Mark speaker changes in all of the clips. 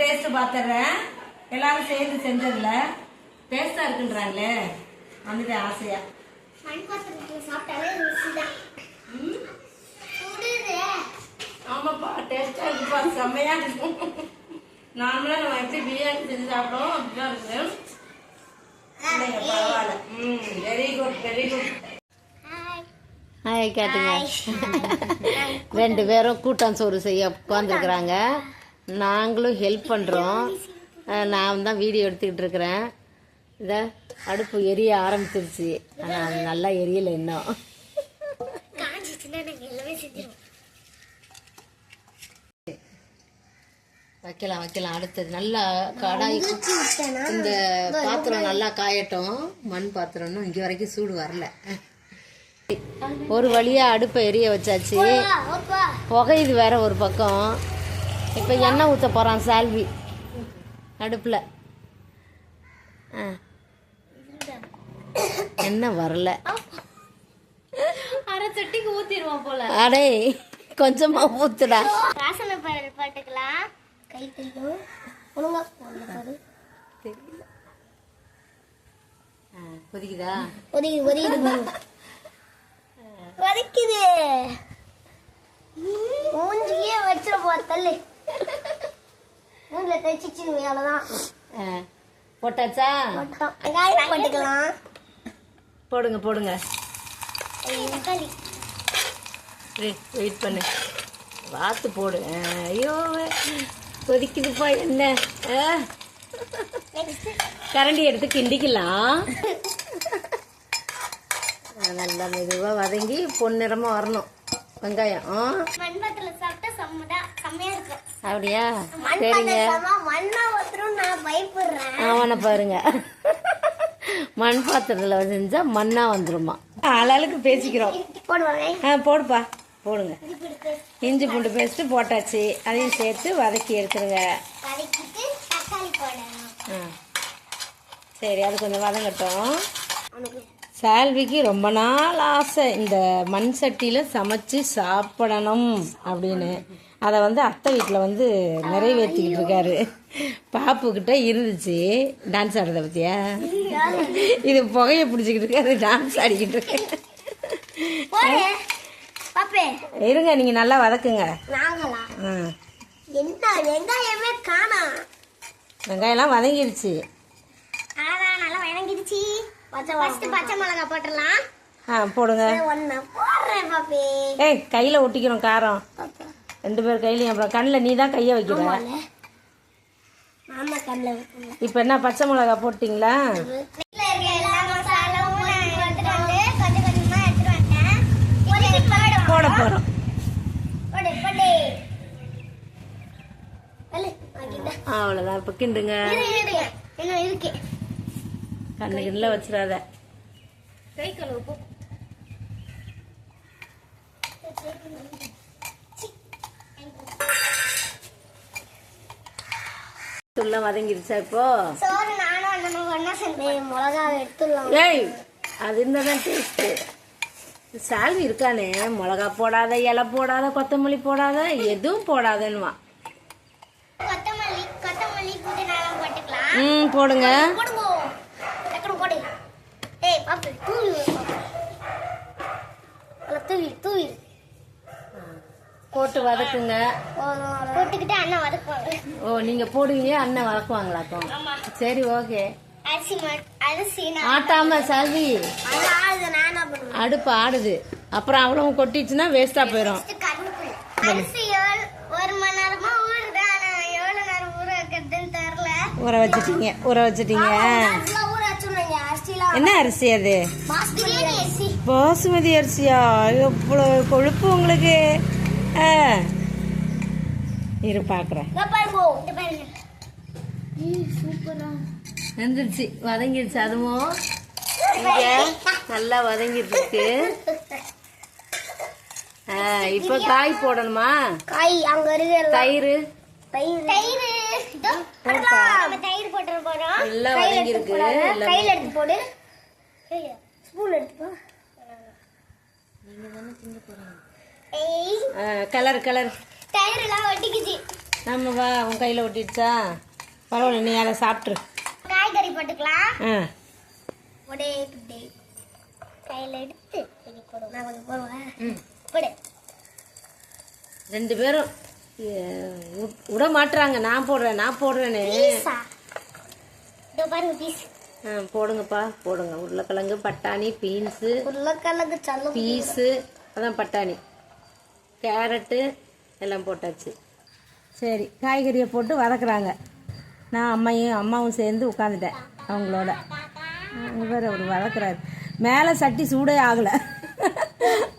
Speaker 1: Taste பார்த்துடுறேன் எல்லாரும் சேர்ந்து செஞ்சதுல டேஸ்டா இருக்குன்றாங்களே. வந்துட்டு ஆசையா. ஆமாப்பா டேஸ்டா இருக்குப்பா செம்மையா இருக்கும். நார்மலா நம்ம எப்படி பிரியாணி செஞ்சு சாப்பிடுவோம் அப்படிதான் இருக்கு. பரவாயில்ல. ம் very good very good
Speaker 2: hi
Speaker 3: hi கேட்டுங்க. ரெண்டு பேரும் கூட்டம் சோறு செய்ய உட்காந்துருக்குறாங்க நாங்களும் ஹெல்ப் பண்ணுறோம் நான் தான் வீடியோ எடுத்துக்கிட்டு இருக்கிறேன். இதை அடுப்பு எரிய ஆரம்பிச்சிருச்சு. ஆனால் நல்லா எரியலை இன்னும். வைக்கலாம் வைக்கலாம். அடுத்தது நல்லா கடாய் இந்த பாத்திரம் நல்லா காயட்டும். மண் பாத்திரம்னு இங்கே வரைக்கும் சூடு வரல. ஒரு வழியா அடுப்பை எரிய வச்சாச்சு. புகையுது வேற ஒரு பக்கம். இப்போ எண்ணெய் ஊற்ற போகிறான் சால்வி. அடுப்பில் ஆ. எண்ணெய் வரல.
Speaker 2: அரை தொட்டிக்கு ஊத்திடுவோம் போல.
Speaker 3: அடே கொஞ்சமாக ஊத்துடா.
Speaker 2: வாசனை பாரு பாட்டுக்கலாம் கை பாரு.
Speaker 3: ஆ, கொதிக்குதா?
Speaker 2: ஒதுக்குது பாரு. வலிக்குது. மூஞ்சியே வச்சிட போ தள்ளு. மூஞ்சில அவ்வளோதான்
Speaker 3: போட்டாச்சா?
Speaker 2: மட்டும் வெங்காயம் போட்டுக்கலாம்.
Speaker 3: போடுங்க போடுங்க. வெயிட் பண்ணு. வாத்து போடு. ஐயோ கொதிக்குதுப்பா என்ன? கரண்டி எடுத்து கிண்டிக்கலாம். நல்லா மெதுவாக வதங்கி பொன்னிறமாக வரணும். வெங்காயம் ஆ
Speaker 2: மண்பாத்திரத்துல சாப்பிட்டா செம்மதா செம்மையா இருக்கும்
Speaker 3: அப்படியா? சரிங்க.
Speaker 2: மண்ணா ஒருத்தரும் நான் பயப்படுறேன்.
Speaker 3: அவனை பாருங்க. மண் பாத்திரத்தில் செஞ்சா மண்ணா வந்துருமா. ஆளாளுக்கு பேசிக்கிறோம். ஆ போடுப்பா. போடுங்க. இஞ்சி பூண்டு பேஸ்ட்டு. போட்டாச்சு. அதையும் சேர்த்து வதக்கி எடுத்துருங்க.
Speaker 2: வதக்கிட்டு தக்காளி போடணும்.
Speaker 3: ஆ. சரி அது கொஞ்சம் வதங்கட்டும். சால்விக்கு ரொம்ப நாள் ஆசை. இந்த மண் சட்டியில் சமைச்சு சாப்பிடணும் அப்படின்னு. அதை வந்து அத்தை வீட்டில் வந்து நிறைவேற்றிக்கிட்டு இருக்காரு. பாப்புக்கிட்ட இருந்துச்சு டான்ஸ் ஆடுறத பத்தியா? இது புகையை பிடிச்சிக்கிட்டு இருக்காரு டான்ஸ் ஆடிக்கிட்டு இருக்கு இருங்க நீங்கள் நல்லா வதக்குங்க.
Speaker 2: நாங்களா?
Speaker 3: ஆ.
Speaker 2: என்ன வெங்காயமே காணோம்
Speaker 3: வெங்காயம்லாம் வதங்கிடுச்சு
Speaker 2: அதான் நல்லா வணங்கிடுச்சு ஃபர்ஸ்ட் பச்சை மிளகாய் போட்டுடலாம்.
Speaker 3: ஆ போடுங்க.
Speaker 2: போடுறேன் பாப்பே.
Speaker 3: ஏய் கையில் ஒட்டிக்கிறோம் காரம். ரெண்டு பேர் கையிலையும் அப்புறம் கண்ணில் நீ தான் கையை வைக்கிற.
Speaker 2: கண்ணில்
Speaker 3: இப்போ என்ன பச்சை மிளகா போட்டிங்களா? போட போகிறோம் அவ்வளோதான் இப்போ கிண்டுங்க. கண்ணு கிண்டில் வச்சிடாத. உள்ள வதங்கிருச்சா இப்போ? ஏய் அது இருந்தால் தான் டேஸ்ட்டு சால்வி இருக்கானே. மிளகா போடாத இலை போடாத கொத்தமல்லி போடாத எதுவும் போடாதன்னுவா.
Speaker 2: கொத்தமல்லி கொத்தமல்லி புதினாலாம் போட்டுக்கலாம்.
Speaker 3: ம் போடுங்க.
Speaker 2: தூவி தூவி.
Speaker 3: போட்டு வதக்குங்க.
Speaker 2: போட்டுக்கிட்டு அண்ணன் வதக்குவாங்க.
Speaker 3: ஓ நீங்கள் போடுவீங்க அண்ணன் வதக்குவாங்களாக்கும் சரி ஓகே. ஆட்டாம சால்வி அடுப்பு ஆடுது. அப்புறம் அவ்வளவு கொட்டிச்சுன்னா வேஸ்ட்டாக போயிடும்
Speaker 2: ஊற
Speaker 3: வச்சிட்டீங்க ஊற வச்சிட்டீங்க. என்ன அரிசி அது? பாசுமதி அரிசியா? எவ்வளோ கொழுப்பு உங்களுக்கு. ஆ. இரு பார்க்குறேன் வந்துருச்சு வதங்கிடுச்சு அதுவும் இங்க நல்லா வதங்கிட்டு இருக்கு ஆ, இப்போ காய் போடணுமா?
Speaker 2: காய் அங்க இருக்கு.
Speaker 3: தயிர்.
Speaker 2: தயிர். தயிர். இதோ, போடலாம். நம்ம தயிர் போட்டுற போறோம்.
Speaker 3: எல்லாம்
Speaker 2: கையில
Speaker 3: வதங்கி
Speaker 2: எடுத்து
Speaker 3: இருக்கு,
Speaker 2: போடாத.
Speaker 3: எல்லாமே.
Speaker 2: கையில எடுத்து போடு. ஸ்பூன் எடுத்து போ. ஏய்
Speaker 3: கலர் கலர்.
Speaker 2: தயிர் எல்லாம் ஒட்டிக்குச்சு.
Speaker 3: நம்ம வா உன் கையில் ஒட்டிடுச்சா? பரவாயில்ல நீ அதை சாப்பிட்ரு
Speaker 2: காய்கறி போட்டுக்கலாம்.
Speaker 3: ஆ.
Speaker 2: ஒடே இப்படி கையில் எடுத்து நான் போடுவேன். போடு.
Speaker 3: ரெண்டு பேரும் விட மாட்டுறாங்க. நான் போடுறேன் நான் போடுறேன்னு ஆ போடுங்கப்பா போடுங்க. உருளைக்கிழங்கு பட்டாணி பீன்ஸு.
Speaker 2: உருளைக்கிழங்கு
Speaker 3: பீஸு அதான் பட்டாணி. கேரட்டு எல்லாம் போட்டாச்சு. சரி காய்கறியை போட்டு வதக்குறாங்க. நான் அம்மையும் அம்மாவும் சேர்ந்து உட்காந்துட்டேன் அவங்களோட. வேறு அவர் வதக்குறாரு. மேலே சட்டி சூடே ஆகலை.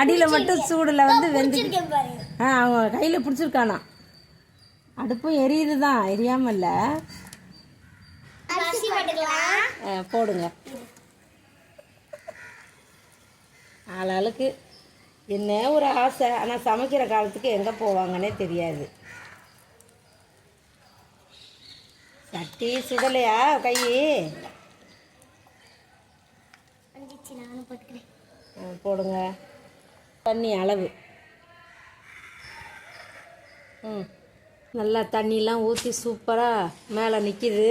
Speaker 3: அடியில் மட்டும் சூடில் வந்து வெந்து
Speaker 2: பாருங்க
Speaker 3: ஆ அவங்க கையில் பிடிச்சிருக்கானா? அடுப்பும் எரியுது தான் எரியாமல் இல்லை போடுங்க. ஆளாளுக்கு என்ன ஒரு ஆசை? ஆனால் சமைக்கிற காலத்துக்கு எங்கே போவாங்கன்னே தெரியாது. சட்டி சுடலையா? கை? போடுங்க. தண்ணி அளவு. ம். நல்லா தண்ணிலாம் ஊற்றி சூப்பராக மேலே நிற்கிது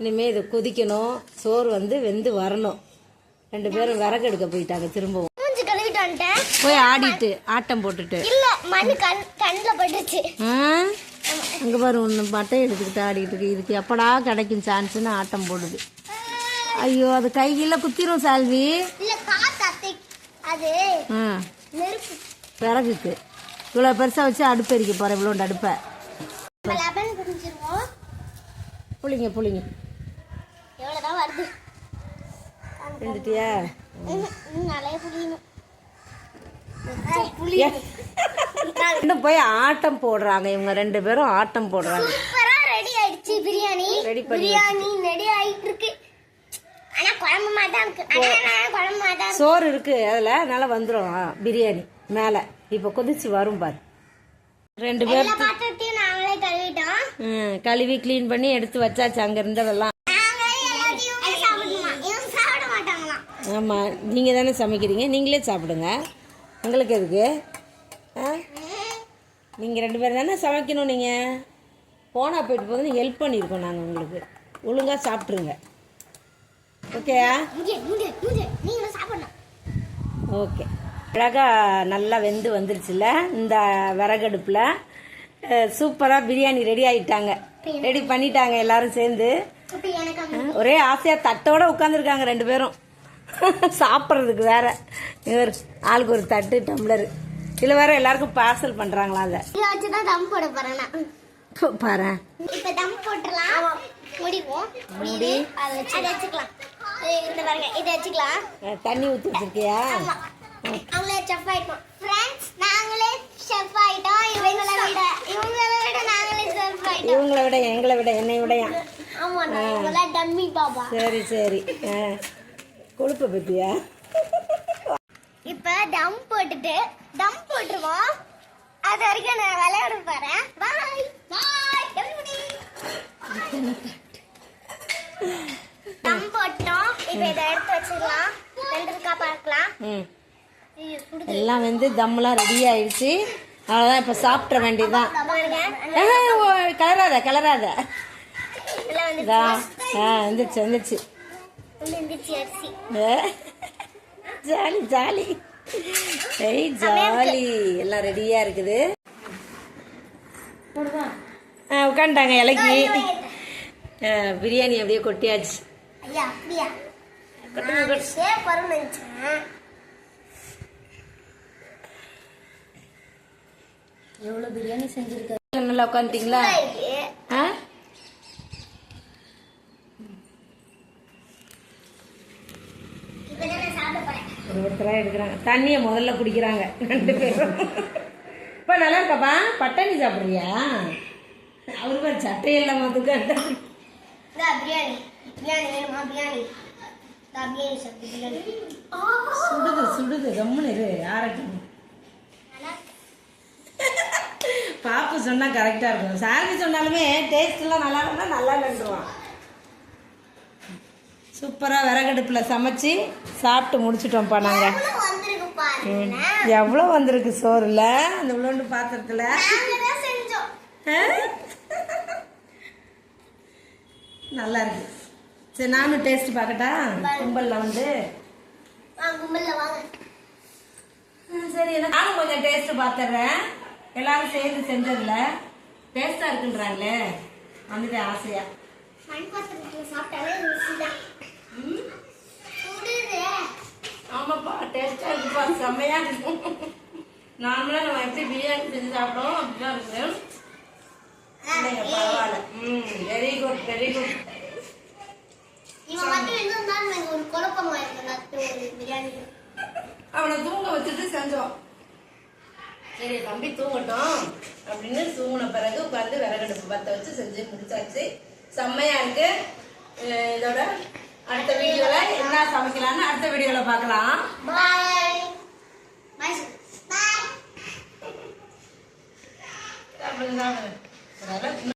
Speaker 3: இனிமேல் இதை கொதிக்கணும். சோறு வந்து வெந்து வரணும். ரெண்டு பேரும் விறகு எடுக்க போயிட்டாங்க திரும்பவும். போய் ஆடிட்டு ஆட்டம் போட்டுட்டு.
Speaker 2: இல்ல மண் கண் கண்ணில் பட்டுச்சு
Speaker 3: அங்கே பாரு ஒன்று பட்டை எடுத்துக்கிட்டு ஆடிக்கிட்டு இருக்கு. இதுக்கு எப்படா கிடைக்கும் சான்ஸ்னு ஆட்டம் போடுது. ஐயோ அது கையில் குத்திரும் சால்வி.
Speaker 2: இல்ல காத்து அத்தை அது
Speaker 3: ஆ.
Speaker 2: நெருப்பு.
Speaker 3: விறகுக்கு. இவ்வளோ பெருசாக வச்சு அடுப்பு எரிக்க போகிறேன் இவ்வளோண்டு அடுப்பை. புளிங்க புளிங்க
Speaker 2: எவ்வளவுதான் வருது?
Speaker 3: ரெண்டுட்டியா
Speaker 2: இன்னும்
Speaker 3: போய் ஆட்டம் போடுறாங்க. இவங்க ரெண்டு பேரும் ஆட்டம் போடுறாங்க.
Speaker 2: சூப்பரா ரெடி ஆயிடுச்சு பிரியாணி.
Speaker 3: பண்ணி
Speaker 2: பிரியாணி ரெடி ஆயிட்டு இருக்கு
Speaker 3: சோறு இருக்கு. அதில் அதனால வந்துடும் பிரியாணி மேலே. இப்போ கொதிச்சு வரும் பாரு. ரெண்டு பேர்
Speaker 2: எல்லா பாத்திரத்தையும் நாங்களே கழுவிட்டோம்.
Speaker 3: ம், கழுவி க்ளீன் பண்ணி எடுத்து வச்சாச்சு. அங்கே இருந்ததெல்லாம் ஆமாம் நீங்கள் தானே சமைக்கிறீங்க. நீங்களே சாப்பிடுங்க. உங்களுக்கு எதுக்கு? ஆ? நீங்கள் ரெண்டு பேரும் தானே சமைக்கணும் நீங்கள் போனால் போயிட்டு போது ஹெல்ப் பண்ணியிருக்கோம் நாங்கள் உங்களுக்கு. ஒழுங்காக சாப்பிட்ருங்க ஓகேயா ஓகே அழகாக நல்லா வெந்து வந்துருச்சுல இந்த விறகடுப்பில். சூப்பராக பிரியாணி ரெடி ஆயிட்டாங்க. ரெடி பண்ணிட்டாங்க எல்லாரும் சேர்ந்து. ஒரே ஆசையாக தட்டோட உட்காந்துருக்காங்க ரெண்டு பேரும். சாப்பிட்றதுக்கு வேற. இவர் ஆளுக்கு ஒரு தட்டு டம்ளர். இதில் வேற எல்லாருக்கும் பார்சல் பண்ணுறாங்களா அதை
Speaker 2: இதை வச்சு தான் தம் போட போறேன் நான்.
Speaker 3: பாரு
Speaker 2: இப்போ தம் போட்டுடலாம் முடிவோம்
Speaker 3: மூடி.
Speaker 2: அதை வச்சு அதை வச்சுக்கலாம். இது இந்த பாருங்க இதை வச்சுக்கலாம்.
Speaker 3: தண்ணி ஊற்றி வச்சிருக்கியா?
Speaker 2: அவங்களே செஃப் ஆயிட்டோம். ஃப்ரெண்ட்ஸ் நாங்களே செஃப் ஆயிட்டோம். இவங்கள விட இவங்கள விட நாங்களே செஃப் ஆயிட்டோம்.
Speaker 3: இவங்களை விட எங்களை விட என்னை விடையா
Speaker 2: ஆமா நான் இவங்கள டம்மி பாபா.
Speaker 3: சரி சரி. ஆ. கொழுப்பை பற்றியா
Speaker 2: இப்போ தம் போட்டுட்டு தம் போட்டுருவோம். அது வரைக்கும் நான் விளையாட போறேன். பாய் பாய் தம் போட்டோம். இப்போ இதை எடுத்து வச்சிடலாம். வெந்திருக்கா பார்க்கலாம்.
Speaker 3: ம்.
Speaker 2: ஐயோ, சுடுது
Speaker 3: எல்லாம் வந்து தம்மெல்லாம் ரெடி ஆயிடுச்சு. அவ்வளோதான் இப்போ சாப்பிட்ற வேண்டியதுதான்.
Speaker 2: பாருங்க.
Speaker 3: ஆஹா, ஓ, கிளறாத இதா ஆ வந்துருச்சு வந்துருச்சு. ஜாலி ஜாலி. ஏய் ஜாலி. எல்லாம் ரெடியாக இருக்குது. ஆ உட்காந்துட்டாங்க இலைக்கு ஆ, பிரியாணி அப்படியே கொட்டியாச்சு. எவ்வளோ பிரியாணி செஞ்சுருக்காரு நல்லா உட்காந்துட்டிங்களா. ஆ
Speaker 2: இப்பதான் நான் சாப்பிட போறேன்
Speaker 3: ஒரு ஒருத்தராக எடுக்கிறாங்க தண்ணியை முதல்ல குடிக்கிறாங்க. ரெண்டு பேரும். இப்போ நல்லா இருக்காப்பா? பட்டாணி சாப்பிட்றியா? அவரு பாரு சட்டையெல்லாம்
Speaker 2: இந்தா பிரியாணி. பிரியாணி வேணுமா? பிரியாணி.
Speaker 3: சுடுது சுடுது. கம்முன்னு இரு ஆரட்டும் பாப்பு சொன்னா கரெக்டா இருக்கும். சாமி சொன்னாலுமே டேஸ்ட் எல்லாம் நல்லா இருந்தா நல்லா இல்லைன்றுவான். சூப்பரா விறகடுப்புல சமைச்சு சாப்பிட்டு முடிச்சிட்டோம்ப்பா நாங்க.
Speaker 2: எவ்வளவு வந்திருக்கு பாருங்க.
Speaker 3: எவ்வளோ வந்திருக்கு சோறுல? அந்த உள்ளோண்டு பாத்திரத்துல?
Speaker 4: நல்லா இருக்கு. சரி நானும் டேஸ்ட் பார்க்கட்டா? கும்பலில் வந்து. சரி நானும் கொஞ்சம் டேஸ்ட் பார்த்துடுறேன் எல்லாரும் சேர்ந்து செஞ்சதுல. டேஸ்டா இருக்குன்றாங்களே. வந்துட்டேன் ஆசையா.
Speaker 1: மண் பாத்திரத்துல சாப்பிட்டாலே ருசி தான் சுடுது
Speaker 3: ஆமாப்பா டேஸ்டா செம்மையா இருக்கும் நார்மலா நம்ம எப்படி பிரியாணி செஞ்சு சாப்பிடுவோம் அப்படிதான் இருக்கு. இல்லைங்க, பரவாயில்ல. ம் வெரி குட் வெரி குட் அவனை தூங்க வச்சுட்டு செஞ்சோம். சரி தம்பி தூங்கட்டும் அப்படின்னு தூங்கின பிறகு உட்காந்து விறகடுப்பு பற்ற வச்சு செஞ்சு முடிச்சாச்சு. செம்மையா இருக்கு. இதோட அடுத்த வீடியோல என்ன சமைக்கலாம்னு அடுத்த வீடியோல பார்க்கலாம்.
Speaker 1: பாய் பாய் பாய்
Speaker 3: சாப்பிடுங்க சாப்பிடுங்க